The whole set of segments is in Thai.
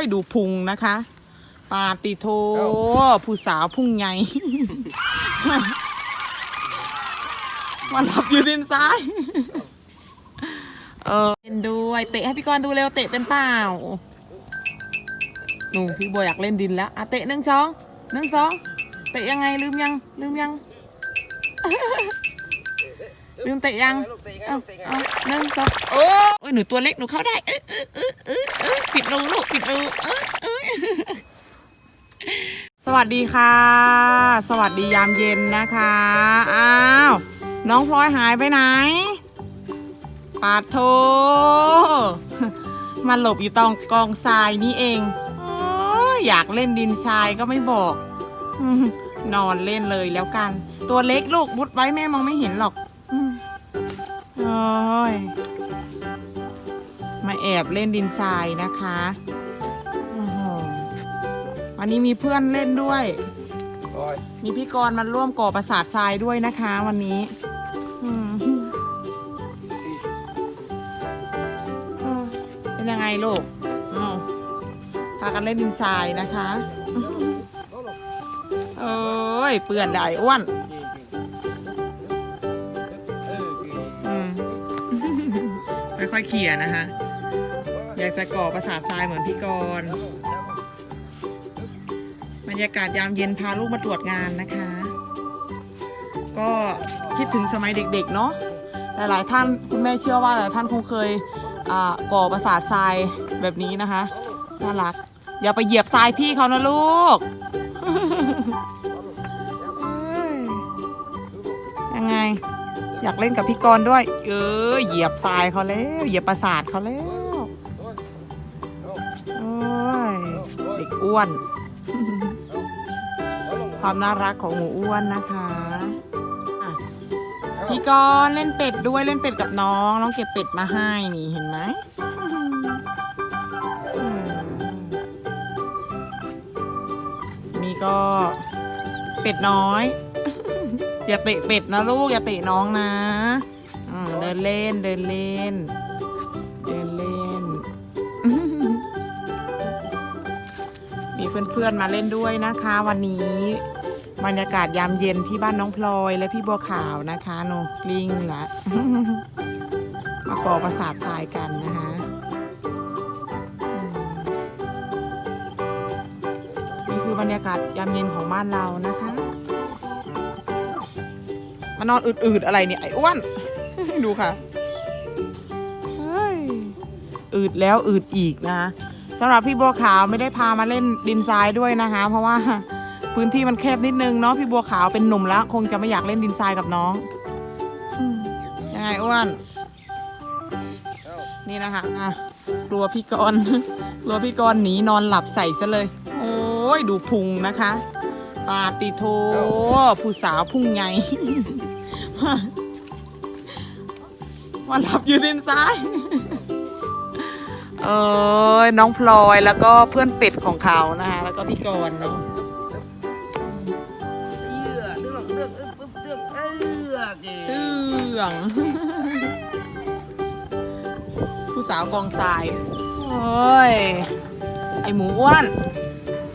ยดูพุงนะคะปาติโทผู้สาวพุ่งใหญ่มาหลับอยู่ดินซ้าย เออเล่นด้วยเตะให้พี่กรณ์ดูเร็วเตะเป็นเปล่าหนูพี่บัวอยากเล่นดินแล้วอะเตะหนึ่งสองหนึ่งสองเตะยังไงลืมยังลืมยัง ลืมเตะยังเอาเอาหนึ่งสองโอ้ยหนูตัวเล็กหนูเข้าได้เออเออเออเออเออปิดรูลูกปิดรูเออเออสวัสดีค่ะ สวัสดียามเย็นนะคะอ้าวน้องพลอยหายไปไหนปาดโทมาหลบอยู่ตรงกองทรายนี่เองโอ้ยอยากเล่นดินทรายก็ไม่บอกอืมนอนเล่นเลยแล้วกัน ตัวเล็กลูกมุดไว้แม่มองไม่เห็นหรอกอืม โอ้ย มาแอบเล่นดินทรายนะคะโอ้โหวันนี้มีเพื่อนเล่นด้วย โอ้ยมีพี่กรณ์มาร่วมก่อประสาททรายด้วยนะคะ วันนี้อืมเออเป็นยังไงลูกอ้าวพากันเล่นดินทรายนะคะ เอ้ยเปื่อนได้อ้วน ค่อยๆเขี่ยนะคะ อยากจะก่อประสาททรายเหมือนพี่กรณ์บรรยากาศยามเย็นพาลูกมาตรวจงานนะคะ ก็คิดถึงสมัยเด็กๆเนาะหลายๆท่านคุณแม่เชื่อว่าหลายท่านคงเคยอ่าก่อประสาททรายแบบนี้นะคะน่ารัก อย่าไปเหยียบทรายพี่เขานะลูกยังไง อยากเล่นกับพี่กรณ์ด้วย เออเหยียบทรายเขาแล้วเหยียบประสาทเขาแล้วโอ้ยเด็กอ้วน ความน่ารักของหมูอ้วนนะคะอะพี่กรณ์เล่นเป็ดด้วยเล่นเป็ดกับน้องน้องเก็บเป็ดมาให้นี่เห็นไหมอืมนี่ก็เป็ดน้อย อย่าเตะเป็ดนะลูกอย่าเตะน้องนะอืมเดินเล่นเดินเล่น เดินเล่น มีเพื่อนๆมาเล่นด้วยนะคะ วันนี้บรรยากาศยามเย็นที่บ้านน้องพลอยและพี่บัวขาวนะคะโนกลิ้งละมาก่อประสาททรายกันนะคะนี่คือบรรยากาศยามเย็นของบ้านเรานะคะ มานอนอืดๆอะไรเนี่ยไอ้อ้วนดูค่ะอืดแล้วอืดอีกนะคะสำหรับพี่บัวขาวไม่ได้พามาเล่นดินทรายด้วยนะคะ เพราะว่าพื้นที่มันแคบนิดนึงเนาะพี่บัวขาวเป็นหนุ่มแล้ว คงจะไม่อยากเล่นดินทรายกับน้องยังไงอ้วนนี่นะคะอะกลัวพี่กรกลัวพี่กรหนีนอนหลับใส่ซะเลย โอ้ยดูพุงนะคะ ปาติโทผู้สาวพุ่งใหญ่มาหลับอยู่ดินซ้าย เอ้ยน้องพลอยแล้วก็เพื่อนเป็ดของเขานะคะแล้วก็พี่กรณ์เนาะเอื้อเรื่องเรื่องเอื้อเรื่องเอื้อเกเรื่องผู้สาวกองทราย โอ้ย ไอหมูอ้วน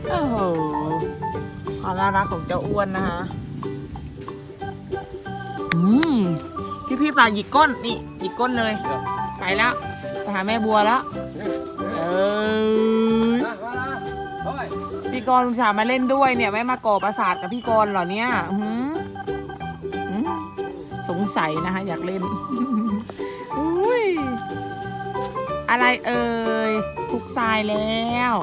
โอ้โห ความน่ารักของเจ้าอ้วนนะคะ อืมพี่พี่ๆฝากหยิกก้นนี่หยิกก้นเลย ไปแล้วไปหาแม่บัวแล้ว เออโอ้ยพี่กรณ์อุตส่าห์มาเล่นด้วยเนี่ยไม่มาก่อประสาทกับพี่กรณ์เหรอเนี่ยอื้อหืออื้อสงสัยนะคะอยากเล่นอุ้ยอะไรเอ่ยคลุกทรายแล้ว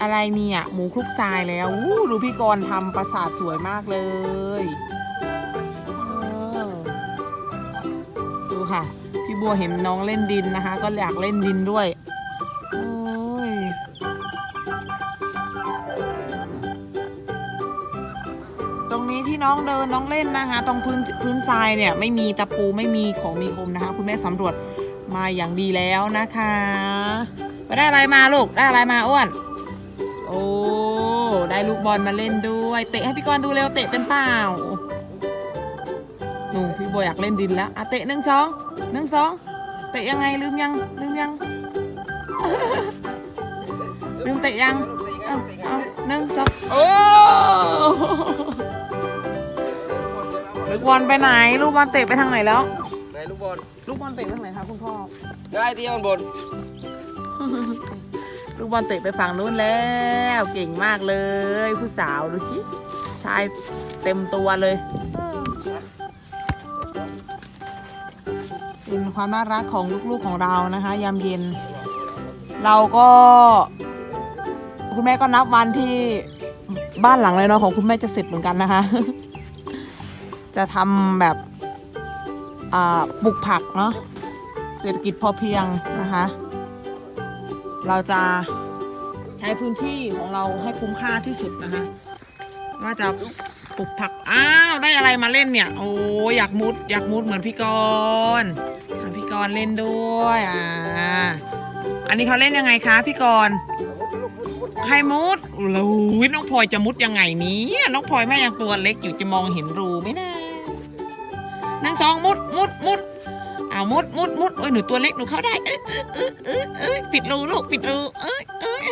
อะไรเนี่ย หมูคลุกทรายแล้วดูพี่กรณ์ทำประสาทสวยมากเลยดูค่ะ พี่บัวเห็นน้องเล่นดินนะคะ ก็อยากเล่นดินด้วยตรงนี้ที่น้องเดินน้องเล่นนะคะ ตรงพื้นพื้นทรายเนี่ย ไม่มีตะปูไม่มีของมีคมนะคะ คุณแม่สำรวจมาอย่างดีแล้วนะคะ ไปได้อะไรมาลูก ได้อะไรมาอ้วน ลูกบอลมาเล่นด้วย เตะให้พี่กรณ์ดูเร็วเตะเป็นเปล่าหนูพี่บัวอยากเล่นดินแล้วอะเตะหนึ่งสองหนึ่งสองเตะยังไงลืมยังลืมยัง ลืมเตะยังเอาเอาหนึ่งสองโอ้ลูกบอลไปไหน ลูกบอลเตะไปทางไหนแล้ว ไหนลูกบอล ลูกบอลเตะไปทางไหนคะคุณพ่อ ได้ที่มันบน ลูกบอลเตะไปฝั่งนู้นแล้ว เก่งมากเลย ผู้สาวดูสิชายเต็มตัวเลยเป็นความน่ารักของลูกๆของเรานะคะ ยามเย็น เราก็ คุณแม่ก็นับวันที่บ้านหลังเลยเนาะของคุณแม่จะเสร็จเหมือนกันนะคะ จะทำแบบปลูกผักเนาะเศรษฐกิจพอเพียงนะคะ เราจะใช้พื้นที่ของเราให้คุ้มค่าที่สุดนะคะว่าจะปลูกผัก อ้าว ได้อะไรมาเล่นเนี่ย โอ้อยากมุด อยากมุดเหมือนพี่กรณ์พี่กรณ์เล่นด้วยอ่าอันนี้เขาเล่นยังไงคะพี่กรณ์ให้มุดแล้วอุ๊ยน้องพลอยจะมุดยังไงนี้น้องพลอยแม่ยังตัวเล็กอยู่จะมองเห็นรูไหมนะหนึ่งสองมุดมุดมุด เอามุดมุดมุดโอ้ยหนูตัวเล็กหนูเข้าได้เอ้ยเอ้ยเอ้ยเอ้ยเอ้ยปิดรูลูกปิดรูเอ้ยเอ้ย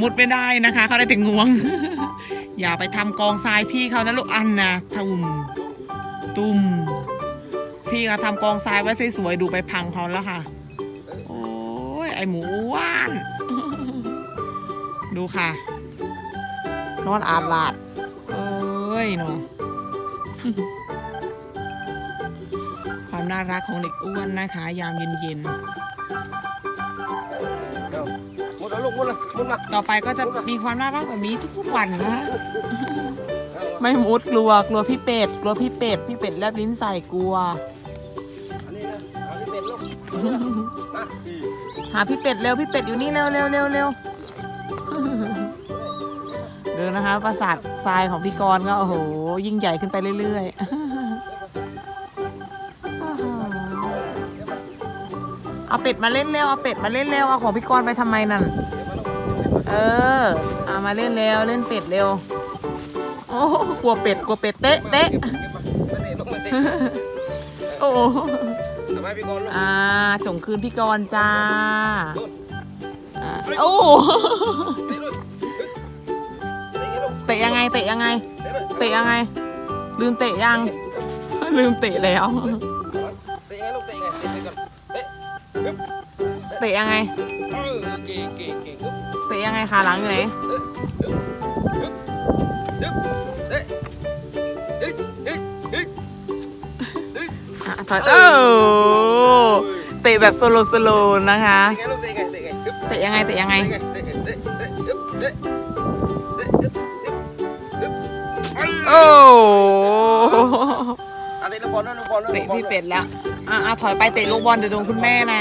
มุดไม่ได้นะคะ เขาได้แต่งวง อย่าไปทำกองทรายพี่เขานะลูกอันนะตุ่มตุ่มพี่เขาทำกองทรายไว้สวยๆดูไปพังเขาแล้วค่ะ โอ้ยไอหมูว่าน ดูค่ะ นอนอาดลาด เอ้ยเนาะ ความน่ารักของเด็กอ้วนนะคะ ยามเย็นหมดแล้วลูกหมดเลยหมดมาๆต่อไปก็จะมีความน่ารักแบบนี้ทุกๆวันนะคะไม่มุดกลัวกลัวพี่เป็ดกลัวพี่เป็ดพี่เป็ดแลบลิ้นใส่กลัวอันนี้นะเอาที่เป็นลูกมาอีหาพี่เป็ดเร็วพี่เป็ดอยู่นี่เร็วเร็วเร็วเร็วดูนะคะ ปราสาททรายของพี่กรณ์ก็โอ้โห ยิ่งใหญ่ขึ้นไปเรื่อยๆ เอาเป็ดมาเล่นเร็วเอาเป็ดมาเล่นเร็วเอาของพี่กรณ์ไปทำไมนั่น เออเอามาเล่นเร็วเล่นเป็ดเร็ว โอ้กลัวเป็ดกลัวเป็ดเตะเตะเก็บมาไม่เตะไม่เตะโอ้ทำไมพี่กรณ์ลูกอ่าส่งคืนพี่กรณ์จ้าลูกอ่าโอ้เตะลูกเตะไงลูกเตะยังไงเตะยังไงเตะยเตะยังไง ลืมเตะยัง ลืมเตะแล้ว เตะยังไงเออเก่งเก่งเก่งฮึบเตะยังไงขาหลังอยู่ไหนฮึบฮึบเตะเฮ้ยเฮ้ยเฮ้ยเฮ้ยอะถอยเออเตะแบบโซโลโซโลนะคะ เตะไงลูกเตะไงเตะไงฮึบเตะยังไงเตะยังไง เตะไงเตะไงเตะเตะฮึบเตะเตะฮึบฮึบฮึบโอ้อะเตะลูกบอลนะลูกบอลนะเตะลูกบอลพี่เป็ดแล้ว อะอะถอยไปเตะลูกบอลเดี๋ยวโดนคุณแม่นะ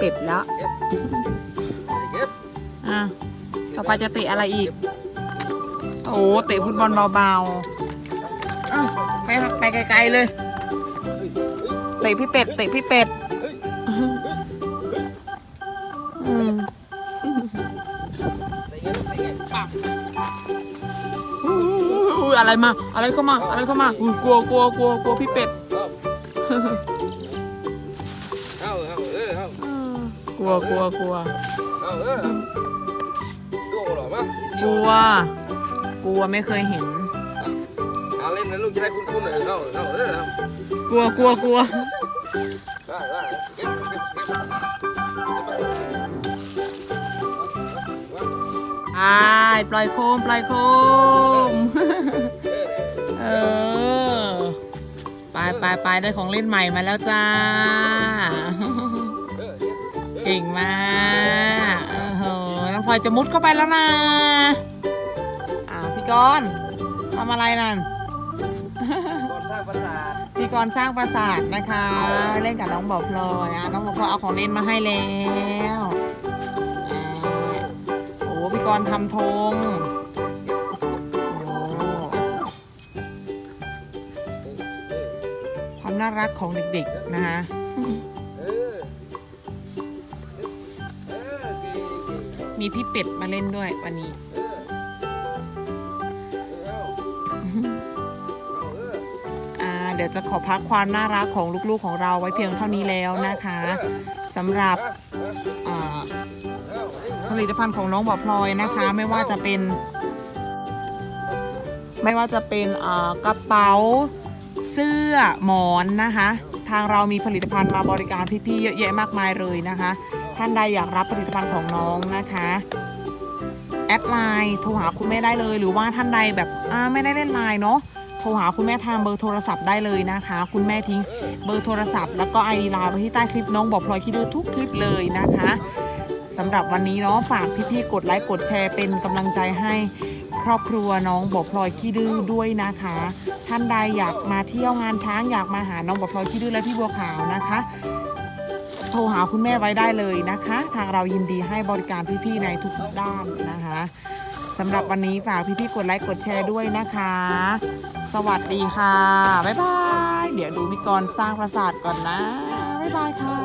เล่นพี่เป็ดแล้วเก็บอะต่อไปจะเตะอะไรอีก โอ้เตะฟุตบอลเบาๆอะไปไปไกลๆเลย เตะพี่เป็ด เตะพี่เป็ดอืมเตะไงลูกเตะไงปักอุ้ยอะไรมา อะไรเข้ามา อะไรเข้ามาอุ้ยกลัวกลัวกลัวกลัวพี่เป็ด กลัวกลัวกลัวเอาเออตัวหรอมั้งกลัว กลัวไม่เคยเห็นเอาเล่นนะลูกจะได้คุ้นๆหน่อยเอาเอาเออเอากลัวกลัวกลัวได้ได้เก็บเก็บเก็บอายปล่อยโคมปล่อยโคม เออ ไปไปไปได้ของเล่นใหม่มาแล้วจ้า เก่งมากโอ้โหน้องพลอยจะมุดเข้าไปแล้วนะอ่าพี่กรณ์ทำอะไรนั่นก่อนสร้างปราสาทพี่กรณ์สร้างปราสาทนะคะ เล่นกับน้องบอกพลอยอะน้องบอกพลอยเอาของเล่นมาให้แล้วอ่าโอ้พี่กรณ์ทำธงโอ้ความน่ารักของเด็กๆนะคะ มีพี่เป็ดมาเล่นด้วยวันนี้เออเออเอาเอาเอออ่า เดี๋ยวจะขอพักความน่ารักของลูกๆของเราไว้เพียงเท่านี้แล้วนะคะสำหรับผลิตภัณฑ์ของน้องบอพลอยนะคะ ไม่ว่าจะเป็น ไม่ว่าจะเป็นกระเป๋าเสื้อหมอนนะคะ ทางเรามีผลิตภัณฑ์มาบริการพี่ๆเยอะแยะมากมายเลยนะคะ ท่านใดอยากรับผลิตภัณฑ์ของน้องนะคะแอดไลน์โทรหาคุณแม่ได้เลย หรือว่าท่านใดแบบอ่าไม่ได้เล่นไลน์เนาะโทรหาคุณแม่ทางเบอร์โทรศัพท์ได้เลยนะคะ คุณแม่ทิ้งเบอร์โทรศัพท์แล้วก็ไอดีไลน์ไว้ที่ใต้คลิปน้องบอกพลอยคิดดูทุกคลิปเลยนะคะสำหรับวันนี้เนาะฝากพี่ๆกดไลค์กดแชร์เป็นกำลังใจให้ครอบครัวน้องบอกพลอยขี้ดื้อด้วยนะคะ ท่านใดอยากมาเที่ยวงานช้างอยากมาหาน้องบอกพลอยขี้ดื้อและพี่บัวขาวนะคะ โทรหาคุณแม่ไว้ได้เลยนะคะ ทางเรายินดีให้บริการพี่ๆในทุกด้านนะคะสำหรับวันนี้ฝากพี่ๆกดไลค์กดแชร์ด้วยนะคะ สวัสดีค่ะ บ๊ายบาย เดี๋ยวดูมิกรสร้างปราสาทก่อนนะ บ๊ายบายค่ะ